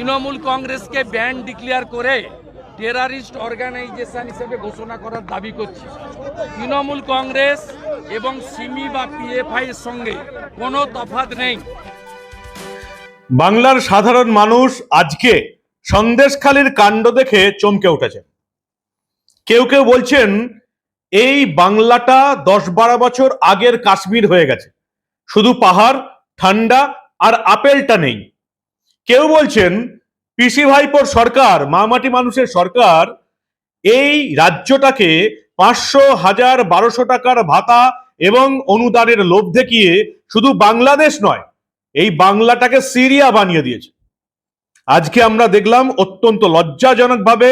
তৃণমূল কংগ্রেসকে band declare করে terrorist organisation হিসেবে ঘোষণা করার দাবি করছি। তৃণমূল কংগ্রেস এবং সিমি বা পিএফআই এর সঙ্গে কোনো তফাৎ নেই। বাংলার সাধারণ মানুষ আজকে সন্দেশখালীর কাণ্ড দেখে চমকে উঠেছে। কেউ কেউ বলছেন, এই বাংলাটা দশ বারো বছর আগের কাশ্মীর হয়ে গেছে। শুধু পাহাড়, ঠান্ডা আর আপেলটা নেই। কেউ বলছেন, পিসি ভাইপোর সরকার, মামাটি মানুষের সরকার, এই রাজ্যটাকে পাঁচশো হাজার বারোশো টাকার ভাতা এবং অনুদানের লোভ দেখিয়ে শুধু বাংলাদেশ নয়, এই বাংলাটাকে সিরিয়া বানিয়ে দিয়েছে। আজকে আমরা দেখলাম অত্যন্ত লজ্জাজনকভাবে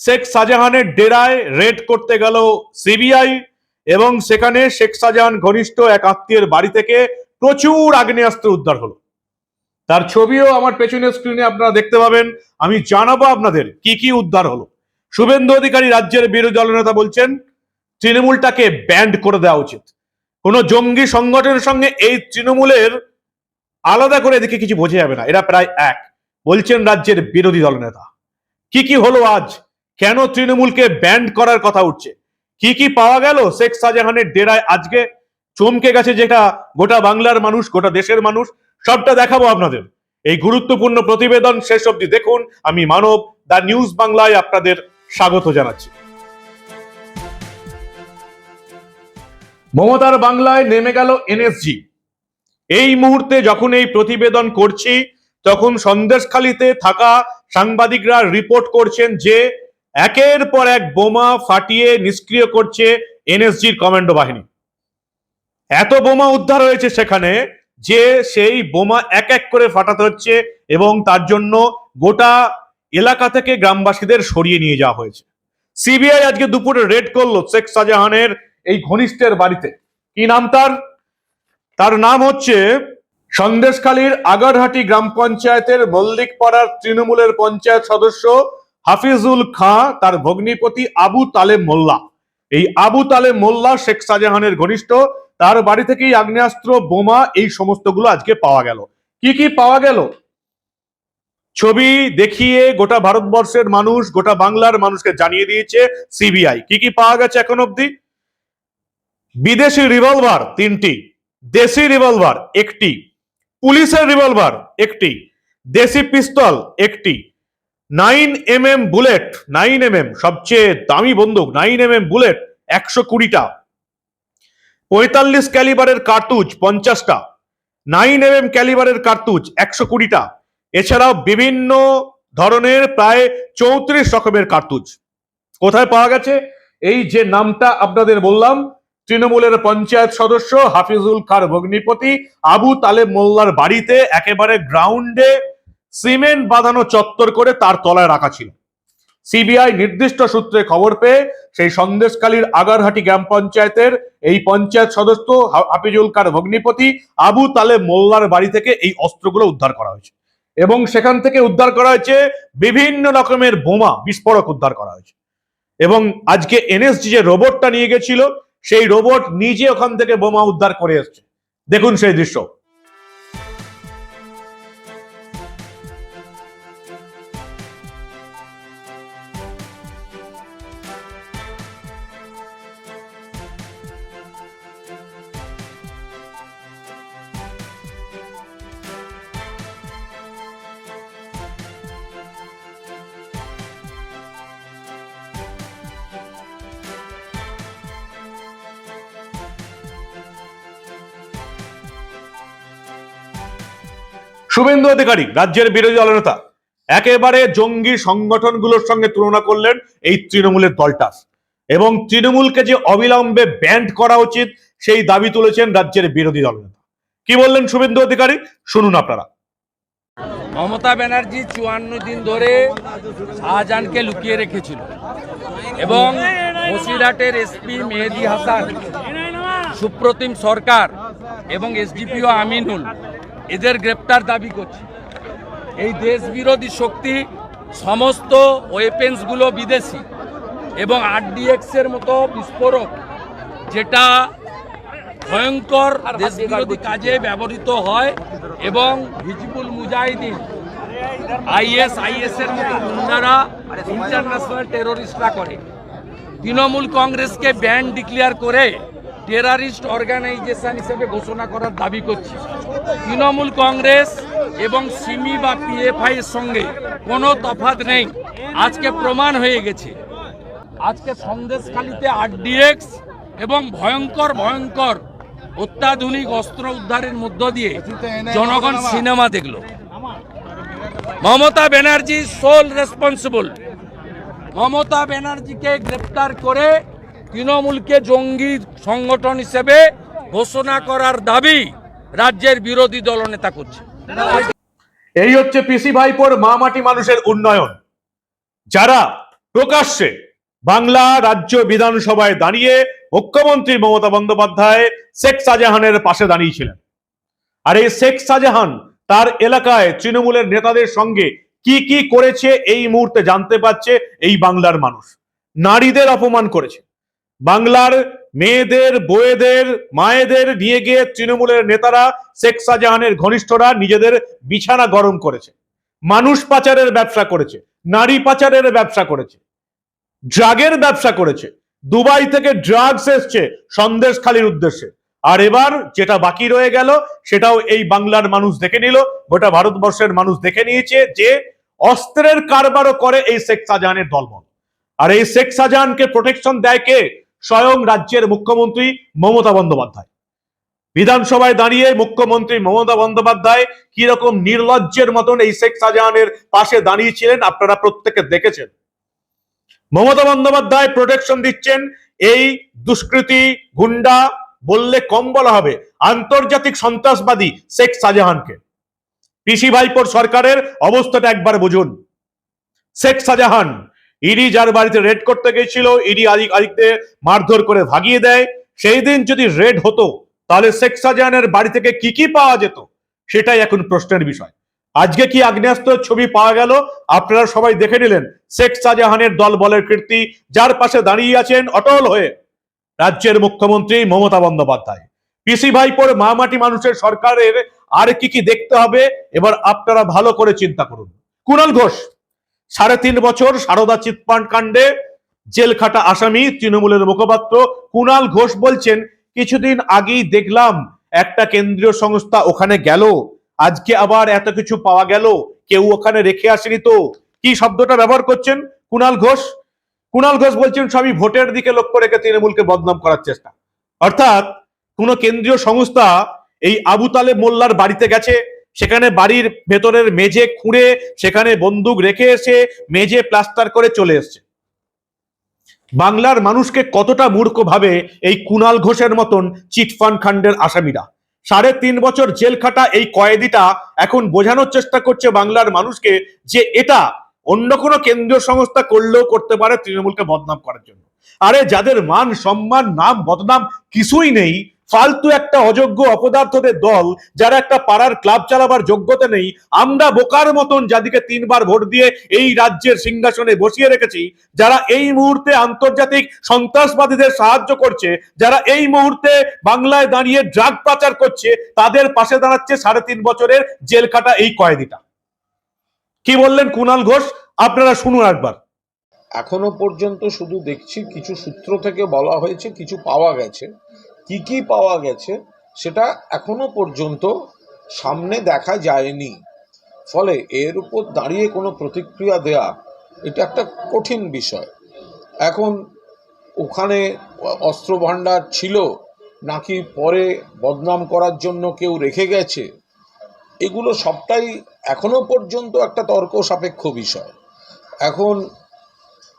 শেখ শাহজাহানের ডেরায় রেড করতে গেল সিবিআই এবং সেখানে শেখ শাহজাহান ঘনিষ্ঠ এক আত্মীয়ের বাড়ি থেকে প্রচুর আগ্নেয়াস্ত্র উদ্ধার হলো। তার ছবিও আমার পেছনের স্ক্রিনে আপনারা দেখতে পাবেন। আমি জানাব আপনাদের কি কি উদ্ধার হলো। শুভেন্দু অধিকারী রাজ্যের বিরোধী দলনেতা বলছেন, তৃণমূলটাকে ব্যান্ড করে দেওয়া উচিত। কোনো জঙ্গি সংগঠনের সঙ্গে এই তৃণমূলের আলাদা করে এদিকে কিছু বোঝা যাবে না। এরা প্রায় এক। বলছেন রাজ্যের বিরোধী দলনেতা কি কি হলো আজ? কেন তৃণমূলকে ব্যান্ড করার কথা উঠছে? কি কি পাওয়া গেল? শেখ শাহজাহানের ডেরায় আজকে চমকে গেছে যেটা গোটা বাংলার মানুষ, গোটা দেশের মানুষ। সবটা দেখাবো আপনাদের। এই গুরুত্বপূর্ণ প্রতিবেদন শেষ অবধি দেখুন। আমি মানব দা নিউজ বাংলায় আপনাদের স্বাগত জানাচ্ছি। মমতার বাংলায় নেমে গেল এনএসজি। এই মুহূর্তে যখন এই প্রতিবেদন করছি, তখন সন্দেশখালিতে থাকা সাংবাদিকরা রিপোর্ট করছেন যে, একের পর এক বোমা ফাটিয়ে নিষ্ক্রিয় করছে এনএসজির কমান্ডো বাহিনী। এত বোমা উদ্ধার হয়েছে সেখানে যে সেই বোমা এক এক করে ফাটাতে হচ্ছে এবং তার জন্য গোটা এলাকা থেকে গ্রামবাসীদের সরিয়ে নিয়ে যাওয়া হয়েছে। সিবিআই আজকে দুপুরে রেড করল শেখ শাহজাহানের এই ঘনিষ্ঠের বাড়িতে। কি নাম তার? তার নাম হচ্ছে সন্দেশখালীর আগারহাটি গ্রাম পঞ্চায়েতের মল্লিকপাড়ার তৃণমূলের পঞ্চায়েত সদস্য হাফিজুল খাঁ, তার ভগ্নিপতি আবু তালেম মোল্লা। এই আবু তালেম মোল্লা শেখ শাহজাহানের ঘনিষ্ঠ। তার বাড়ি থেকেই আগ্নেয়াস্ত্র, বোমা এই সমস্তগুলো আজকে পাওয়া গেল। কি কি পাওয়া গেল? ছবি দেখিয়ে গোটা ভারতবর্ষের মানুষ, গোটা বাংলার মানুষকে জানিয়ে দিয়েছে সিবিআই। কি কি পাওয়া গেছে এখন অব্দি বিদেশি রিভলভার তিনটি, দেশি রিভলভার একটি, পুলিশের রিভলভার একটি, দেশি পিস্তল একটি। Nine M M bullet, nine M M সবচেয়ে দামি বন্দুক, নাইন এম এম বুলেট একশো কুড়িটা। পঁয়তাল্লিশ ক্যালিবারের কার্তুজ পঞ্চাশটা, নাইন এম এম ক্যালিবারের কার্তুজ একশো কুড়িটা। এছাড়াও বিভিন্ন ধরনের প্রায় চৌত্রিশ রকমের কার্তুজ। কোথায় পাওয়া গেছে? এই যে নামটা আপনাদের বললাম, তৃণমূলের পঞ্চায়েত সদস্য হাফিজুল খার ভগ্নিপতি আবু তালেব মোল্লার বাড়িতে একেবারে গ্রাউন্ডে সিমেন্ট বাঁধানো চত্বর করে তার তলায় রাখা ছিল। সিবিআই নির্দিষ্ট সূত্রে খবর পেয়ে সেই সন্দেশকালীর আগারহাটি গ্রাম পঞ্চায়েতের এই পঞ্চায়েত সদস্য হাফিজুল খার ভগ্নিপতি আবু তালেব মোল্লার বাড়ি থেকে এই অস্ত্রগুলো উদ্ধার করা হয়েছে। এবং সেখান থেকে উদ্ধার করা হয়েছে বিভিন্ন রকমের বোমা, বিস্ফোরক উদ্ধার করা হয়েছে। এবং আজকে এনএসজি যে রোবটটা নিয়ে গেছিল, সেই রোবট নিজে ওখান থেকে বোমা উদ্ধার করে এসছে। দেখুন সেই দৃশ্য। শুভেন্দু অধিকারী, রাজ্যের বিরোধী দলনেতা, একেবারে জঙ্গি সংগঠনগুলোর সঙ্গে তুলনা করলেন এই তৃণমূলের দলটা। এবং তৃণমূলকে যে অবিলম্বে ব্যান্ড করা উচিত, সেই দাবি তুলেছেন রাজ্যের বিরোধী দলনেতা। কি বললেন শুভেন্দু অধিকারী? শুনুন আপনারা। মমতা ব্যানার্জি চুয়ান্ন দিন ধরে শাহজাহানকে লুকিয়ে রেখেছিল। এবং বসিরহাটের এসপি মেহেদি হাসান, সুপ্রতিম সরকার এবং এসডিপিও আমিনুল এদের গ্রেপ্তার দাবি করছে। এই দেশ বিরোধী শক্তি সমস্ত ওয়েপেন্সগুলো বিদেশি এবং আরডিএক্স এর মতো বিস্ফোরক যেটা ভয়ঙ্কর দেশ বিরোধী কাজে ব্যবহৃত হয় এবং হিজবুল মুজাহিদিন আইএস আইএস এর মতো গুন্ডারা ইন্টারন্যাশনাল টেরোরিস্টরা করে। তৃণমূল কংগ্রেসকে ব্যান্ড ডিক্লেয়ার করে টেরারিস্ট অর্গানাইজেশন হিসেবে ঘোষণা করার দাবি করছি। তৃণমূল কংগ্রেস এবং সিমি বা পিএফআই সঙ্গে কোনো তফাৎ নেই। আজকে প্রমাণ হয়ে গেছে। আজকে সন্দেশখালিতে আরডিএক্স এবং ভয়ঙ্কর ভয়ঙ্কর অত্যাধুনিক অস্ত্র উদ্ধারের মধ্য দিয়ে জনগণ সিনেমা দেখল। মমতা ব্যানার্জি সোল রেসপন্সিবল মমতা ব্যানার্জিকে গ্রেপ্তার করে তৃণমূলকে জঙ্গি সংগঠন হিসেবে ঘোষণা করার দাবি রাজ্যের বিরোধী দলনেতা করছে। এই হচ্ছে পিসি ভাইপোর মা মাটি মানুষের উন্নয়ন। যারা প্রকাশ্যে বাংলা রাজ্য বিধানসভায় দাঁড়িয়ে মুখ্যমন্ত্রী মমতা বন্দ্যোপাধ্যায় শেখ শাহজাহানের পাশে দাঁড়িয়েছিলেন। আর এই শেখ শাহজাহান তার এলাকায় তৃণমূলের নেতাদের সঙ্গে কি কি করেছে, এই মুহূর্তে জানতে পারছে এই বাংলার মানুষ। নারীদের অপমান করেছে। বাংলার মেয়েদের, বউয়েদের, মায়েদের নিয়ে গিয়ে তৃণমূলের নেতারা শেখ শাহজাহানের ঘনিষ্ঠরা নিজেদের বিছানা গরম করেছে। মানুষ পাচারের ব্যবসা করেছে, নারী পাচারের ব্যবসা করেছে, ড্রাগের ব্যবসা করেছে, দুবাই থেকে ড্রাগস এসছে সন্দেশখালির উদ্দেশ্যে। আর এবার যেটা বাকি রয়ে গেল, সেটাও এই বাংলার মানুষ দেখে নিল, গোটা ভারতবর্ষের মানুষ দেখে নিয়েছে যে অস্ত্রের কারবারও করে এই শেখ শাহজাহানের দলবল। আর এই শেখ শাহজাহানকে প্রোটেকশন দেয় কে? স্বয়ং রাজ্যের মুখ্যমন্ত্রী মমতা বন্দ্যোপাধ্যায়। বিধানসভায় দাঁড়িয়ে মুখ্যমন্ত্রী মমতা বন্দ্যোপাধ্যায় কি রকম নির্লজ্জের মতন এই শেখ শাহজাহানের পাশে দাঁড়িয়েছিলেন আপনারা প্রত্যেকে দেখেছেন। মমতা বন্দ্যোপাধ্যায় প্রোটেকশন দিচ্ছেন, এই দুষ্কৃতি গুন্ডা বললে কম বলা হবে, আন্তর্জাতিক সন্ত্রাসবাদী শেখ শাহজাহানকে। পিসি ভাইপোর সরকারের অবস্থাটা একবার বুঝুন। শেখ শাহজাহান ইডি যার বাড়িতে রেড করতে গেছিল, ইডি আদিকদের মারধর করে ভাগিয়ে দেয়। সেই দিন যদি রেড হতো, তাহলে শেখ শাহজাহানের বাড়ি থেকে কি কি পাওয়া যেত? সেটাই এখন প্রশ্নের বিষয়। আজকে কি আগ্নেয়াস্ত্র ছবি পাওয়া গেল? আপনারা সবাই দেখে নিলেন, শেখ শাহজাহানের দল বলের কীর্তি, যার পাশে দাঁড়িয়ে আছেন অটল হয়ে রাজ্যের মুখ্যমন্ত্রী মমতা বন্দ্যোপাধ্যায়। পিসি ভাইপোর মা মাটি মানুষের সরকারের আর কি কি দেখতে হবে, এবার আপনারা ভালো করে চিন্তা করুন। কুণাল ঘোষ সাড়ে তিন বছর সারদা চিটফান্ড কাণ্ডে জেল খাটা আসামি তৃণমূলের মুখপাত্র কুণাল ঘোষ বলছেন, কিছুদিন আগেই দেখলাম একটা কেন্দ্রীয় সংস্থা ওখানে গেল। আজকে আবার এত কিছু পাওয়া গেল। কেউ ওখানে রেখে আসেনি তো। কি শব্দটা ব্যবহার করছেন কুণাল ঘোষ? কুণাল ঘোষ বলছেন সবই ভোটের দিকে লক্ষ্য রেখে তৃণমূলকে বদনাম করার চেষ্টা। অর্থাৎ কোন কেন্দ্রীয় সংস্থা এই আবু তালেব মোল্লার বাড়িতে গেছে সেখানে বাড়ির ভেতরের মেঝে খুঁড়ে সেখানে বন্দুক রেখে এসে মেঝে প্লাস্টার করে চলে এসছে। বাংলার মানুষকে কতটা মূর্খ ভাবে এই কুণাল ঘোষের মতন চিটফান খান্ডের আসামিরা। সাড়ে তিন বছর জেল খাটা এই কয়েদিটা এখন বোঝানোর চেষ্টা করছে বাংলার মানুষকে যে এটা অন্য কোনো কেন্দ্রীয় সংস্থা করলেও করতে পারে তৃণমূলকে বদনাম করার জন্য। আরে যাদের মান সম্মান, নাম, বদনাম কিছুই নেই ফালতু একটা অযোগ্য অপদার্থদের দল যারা একটা পাড়ার ক্লাব চালাবার যোগ্যতা নেই, আমরা বোকার মতন যাদিকে তিনবার ভোট দিয়ে এই রাজ্যের সিংহাসনে বসিয়ে রেখেছি, যারা এই মুহূর্তে আন্তর্জাতিক সন্ত্রাসবাদীদের সাহায্য করছে, যারা এই মুহূর্তে বাংলায় দাঁড়িয়ে ড্রাগ পাচার করছে, তাদের পাশে দাঁড়াচ্ছে সাড়ে তিন বছরের জেল কাটা এই কয়েদিটা। কি বললেন কুণাল ঘোষ? আপনারা শুনুন একবার। এখনও পর্যন্ত শুধু দেখছি, কিছু সূত্র থেকে বলা হয়েছে, কিছু পাওয়া গেছে। কি কি পাওয়া গেছে সেটা এখনও পর্যন্ত সামনে দেখা যায়নি। ফলে এর উপর দাঁড়িয়ে কোনো প্রতিক্রিয়া দেয়া এটা একটা কঠিন বিষয়। এখন ওখানে অস্ত্র ভাণ্ডার ছিল, নাকি পরে বদনাম করার জন্য কেউ রেখে গেছে? এগুলো সবটাই এখনও পর্যন্ত একটা তর্ক সাপেক্ষ বিষয়। এখন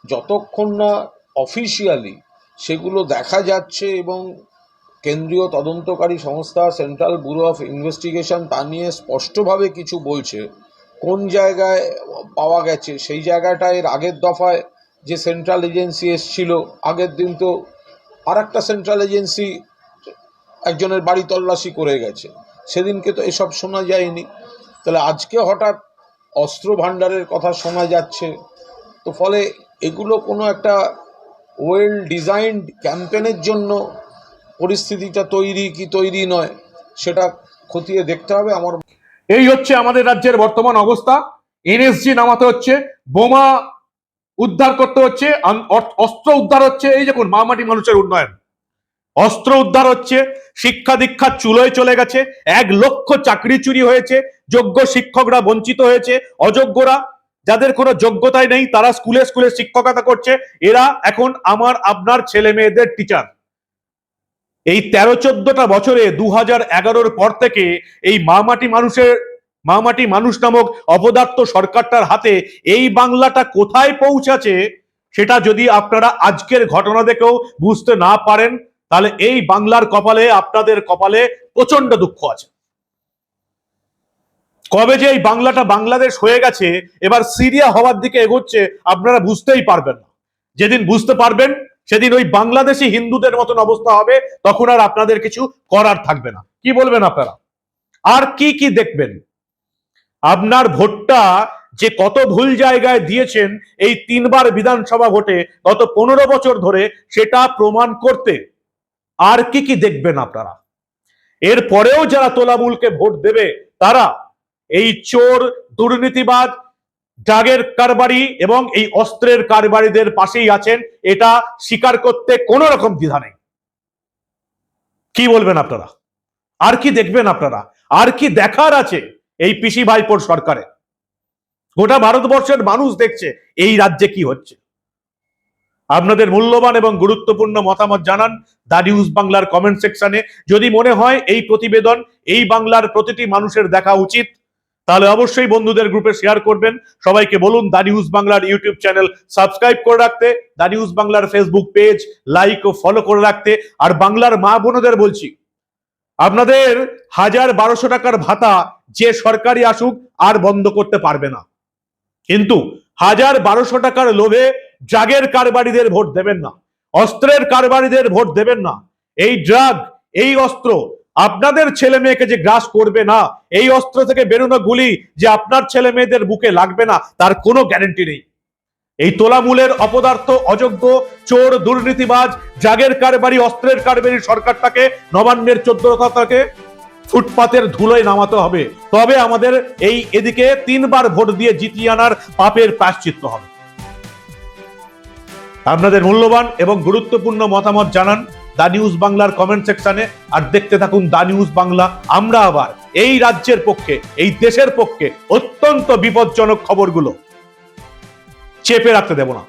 যতক্ষণ না অফিসিয়ালি সেগুলো দেখা যাচ্ছে এবং কেন্দ্রীয় তদন্তকারী সংস্থা সেন্ট্রাল ব্যুরো অফ ইনভেস্টিগেশন তা নিয়ে স্পষ্টভাবে কিছু বলছে। কোন জায়গায় পাওয়া গেছে? সেই জায়গাটা এর আগের দফায় যে সেন্ট্রাল এজেন্সি এসছিল, আগের দিন তো আর একটা সেন্ট্রাল এজেন্সি একজনের বাড়ি তল্লাশি করে গেছে। সেদিনকে তো এসব শোনা যায়নি। তাহলে আজকে হঠাৎ অস্ত্র ভাণ্ডারের কথা শোনা যাচ্ছে। তো ফলে এগুলো কোনো একটা ওয়েল ডিজাইনড ক্যাম্পেনের জন্য পরিস্থিতিটা তৈরি কি তৈরি নয়, সেটা খতিয়ে দেখতে হবে। আমার এই হচ্ছে আমাদের রাজ্যের বর্তমান অবস্থা। এনএসজি নামাতে হচ্ছে, বোমা উদ্ধার করতে হচ্ছে অস্ত্র উদ্ধার হচ্ছে। এই দেখুন মামাটি মানুষের উন্নয়ন। অস্ত্র উদ্ধার হচ্ছে, শিক্ষা দীক্ষা চুলোয় চলে গেছে, এক লক্ষ চাকরি চুরি হয়েছে, যোগ্য শিক্ষকরা বঞ্চিত হয়েছে, অযোগ্যরা যাদের কোনো যোগ্যতাই নেই, তারা স্কুলে স্কুলে শিক্ষকতা করছে। এরা এখন আমার, আপনার ছেলে মেয়েদের টিচার এই তেরো চোদ্দটা বছরে দু হাজার এগারোর পর থেকে এই মামাটি মানুষের, মামাটি মানুষ নামক অপদার্থ সরকারটার হাতে এই বাংলাটা কোথায় পৌঁছাছে সেটা যদি আপনারা আজকের ঘটনা দেখেও বুঝতে না পারেন, তাহলে এই বাংলার কপালে, আপনাদের কপালে প্রচণ্ড দুঃখ আছে। কবে যে এই বাংলাটা বাংলাদেশ হয়ে গেছে, এবার সিরিয়া হওয়ার দিকে এগোচ্ছে, আপনারা বুঝতেই পারবেন না। যেদিন বুঝতে পারবেন সেদিন ওই বাংলাদেশি হিন্দুদের মতন অবস্থা হবে, তখন আর আপনাদের কিছু করার থাকবে না। কি বলবেন আপনারা? আর কি কি দেখবেন? আপনার ভোটটা যে কত ভুল জায়গায় দিয়েছেন এই তিনবার বিধানসভা ভোটে গত পনেরো বছর ধরে, সেটা প্রমাণ করতে আর কি কি দেখবেন আপনারা? এর পরেও যারা তোলামূলকে ভোট দেবে, তারা এই চোর দুর্নীতিবাদ ড্রাগের কারবারি এবং এই অস্ত্রের কারবারিদের পাশেই আছেন, এটা স্বীকার করতে কোনো রকম দ্বিধা নেই। কি বলবেন আপনারা? আর কি দেখবেন আপনারা? আর কি দেখার আছে এই পিসি ভাইপোর সরকারে? গোটা ভারতবর্ষের মানুষ দেখছে এই রাজ্যে কি হচ্ছে। আপনাদের মূল্যবান এবং গুরুত্বপূর্ণ মতামত জানান দা নিউজ বাংলার কমেন্ট সেকশনে। যদি মনে হয় এই প্রতিবেদন, এই বাংলার প্রতিটি মানুষের দেখা উচিত তাহলে অবশ্যই বন্ধুদের গ্রুপে শেয়ার করবেন। সবাইকে বলুন, দা নিউজ বাংলার ইউটিউব চ্যানেল সাবস্ক্রাইব করে রাখতে, দা নিউজ বাংলার ফেসবুক পেজ লাইক ও ফলো করে রাখতে, আর বাংলার মা বোনদের বলছি, আপনাদের হাজার বারোশো টাকার ভাতা যে সরকারি আসুক আর বন্ধ করতে পারবে না। কিন্তু হাজার বারোশো টাকার লোভে ড্রাগের কারবারিদের ভোট দেবেন না, অস্ত্রের কারবারিদের ভোট দেবেন না। এই ড্রাগ এই অস্ত্র আপনাদের ছেলে মেয়েকে যে গ্রাস করবে না, এই অস্ত্র থেকে বেরোনো গুলি যে আপনার ছেলে মেয়েদের বুকে লাগবে না, তার কোনো গ্যারেন্টি নেই। এই তোলামূলের অপদার্থ, অযোগ্য, চোর, দুর্নীতিবাজ, জাগের কারবারি, অস্ত্রের কারবারি সরকারটাকে, নবান্নের চোদ্দটাকে ফুটপাতের ধুলোয় নামাতে হবে। তবে আমাদের এই এদিকে তিনবার ভোট দিয়ে জিতিয়ে আনার পাপের প্রাশ্চিত্ত হবে। আপনাদের মূল্যবান এবং গুরুত্বপূর্ণ মতামত জানান। দা নিউজ বাংলার কমেন্ট সেকশনে আর দেখতে থাকুন দা নিউজ বাংলা। আমরা আবার এই রাজ্যের পক্ষে, এই দেশের পক্ষে অত্যন্ত বিপজ্জনক খবরগুলো চেপে রাখতে দেব না।